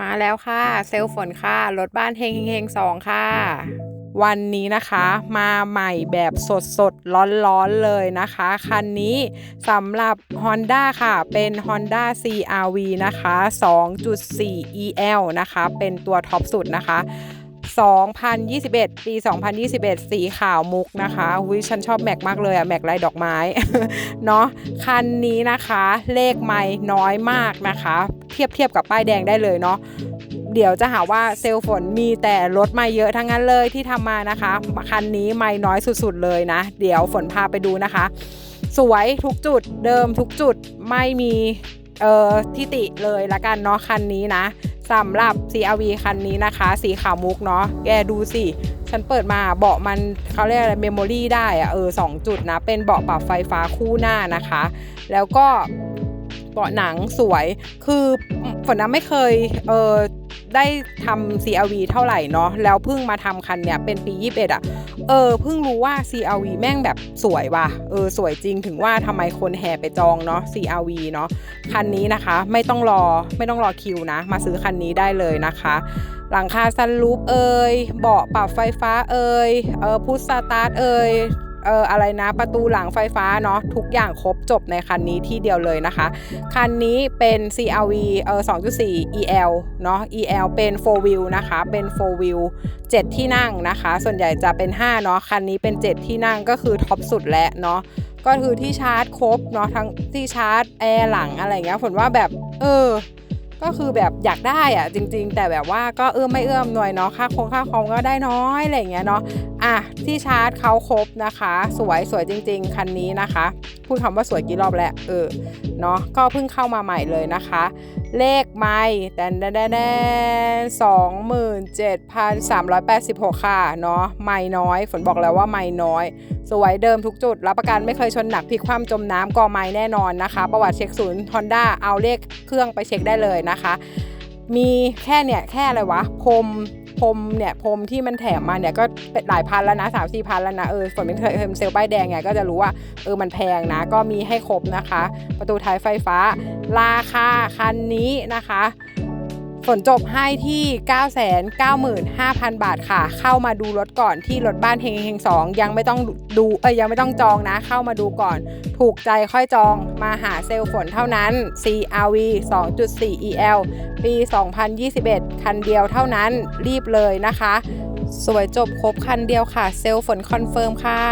มาแล้วค่ะ เซลลฝนค่ะรถบ้านเฮงเฮงสองค่ะ วันนี้นะคะมาใหม่แบบสดสดร้อนร้อนๆเลยนะคะ คันนี้สำหรับ Honda ค่ะ เป็น Honda CRV นะคะ 2.4 EL นะคะ เป็นตัวท็อปสุดนะคะ 2021 ปี 2021 สีขาวมุกนะคะวิฉันชอบแม็กมากเลยอะแม็กลายดอกไม้ เนาะคันนี้นะคะ เลขไม่น้อยมากนะคะ เทียบเทียบกับป้ายแดงได้เลยเนาะเดี๋ยวจะหาว่าเซลลฝนมีแต่รถไม่เยอะทั้งนั้นเลยที่ทำมานะคะ คันนี้ไม่น้อยสุดๆเลยนะ เดี๋ยวฝนพาไปดูนะคะ สวยทุกจุดเดิมทุกจุดไม่มีเอ่อทิติเลยละกันเนาะคันนี้นะ สำหรับ CRV คันนี้นะคะ สีขาวมุกเนาะแกดูสิ ฉันเปิดมาเบาะมันเขาเรียกอะไรเมมโมรี่ได้อะเออสองจุดนะ เป็นเบาะปรับไฟฟ้าคู่หน้านะคะ แล้วก็เบาะหนังสวยคือฝนนะไม่เคยเออ ได้ทำ CRV เท่าไหร่เนาะแล้วเพิ่งมาทำคันเนี้ยเป็นปี 21 อะ เออเพิ่งรู้ว่า CRV แม่งแบบสวยว่ะเออสวยจริงถึงว่าทำไมคนแห่ไปจองเนาะ CRV เนาะคันนี้นะคะไม่ต้องรอไม่ต้องรอคิวนะ มาซื้อคันนี้ได้เลยนะคะหลังคาซันรูปเอยเบาะปรับไฟฟ้าเอยเออพุทสตาร์ทเอย เอออะไรนะประตูหลังไฟฟ้าเนาะทุกอย่างครบจบในคันนี้ที่เดียวเลยนะคะ คันนี้เป็น CRV เออ2.4 EL เนาะ EL เป็น 4 wheel นะคะเป็น 4 wheel 7 ที่นั่งนะคะ ส่วนใหญ่จะเป็น 5 เนาะคันนี้เป็น 7 ที่นั่งก็คือท็อปสุดแล้วเนาะก็คือที่ชาร์จครบเนาะทั้งที่ชาร์จแอร์หลังอะไรเงี้ยฝนว่าแบบ เออ ก็คือแบบอยากได้อะจริง ๆ แต่แบบว่าก็เอื้อมไม่เอื้อมหน่วยเนาะค่าคงค่าคอมก็ได้น้อยอะไรเงี้ยเนาะอะที่ชาร์จเขาครบนะคะ สวยสวยจริง ๆ คันนี้นะคะ พูดคำว่าสวยกี่รอบแล้วเออเนาะก็เพิ่งเข้ามาใหม่เลยนะคะ เลขไม่แดนแดนแดนแดนสองหมื่นเจ็ดพันสามร้อยแปดสิบหกค่ะ เนาะไม่น้อย ฝนบอกแล้วว่าไม่น้อย สวยเดิมทุกจุด รับประกันไม่เคยชนหนักพลิกคว่ำจมน้ำกอไม้แน่นอนนะคะ ประวัติเช็คศูนย์ทอนด้าเอาเลขเครื่องไปเช็คได้เลยนะคะ มีแค่เนี่ย แค่อะไรวะพรม พรมเนี่ยพรมที่มันแถมมาเนี่ยก็เป็นหลายพันแล้วนะสามสี่พันแล้วนะเออฝนเป็นเคยเซลล์ป้ายแดงไงก็จะรู้ว่าเออมันแพงนะ ก็มีให้ครบนะคะ ประตูท้ายไฟฟ้า ราคาคันนี้นะคะ ฝนจบให้ที่ 995,000 บาทค่ะ เข้ามาดูรถก่อนที่รถบ้านเฮงเฮงสองยังไม่ต้องดูเอ้ยยังไม่ต้องจองนะ เข้ามาดูก่อน ถูกใจค่อยจองมาหาเซลฝนเท่านั้น CRV 2.4 EL ปี 2021 คันเดียวเท่านั้นรีบเลยนะคะ สวยจบครบคันเดียวค่ะ เซลฝนคอนเฟิร์มค่ะ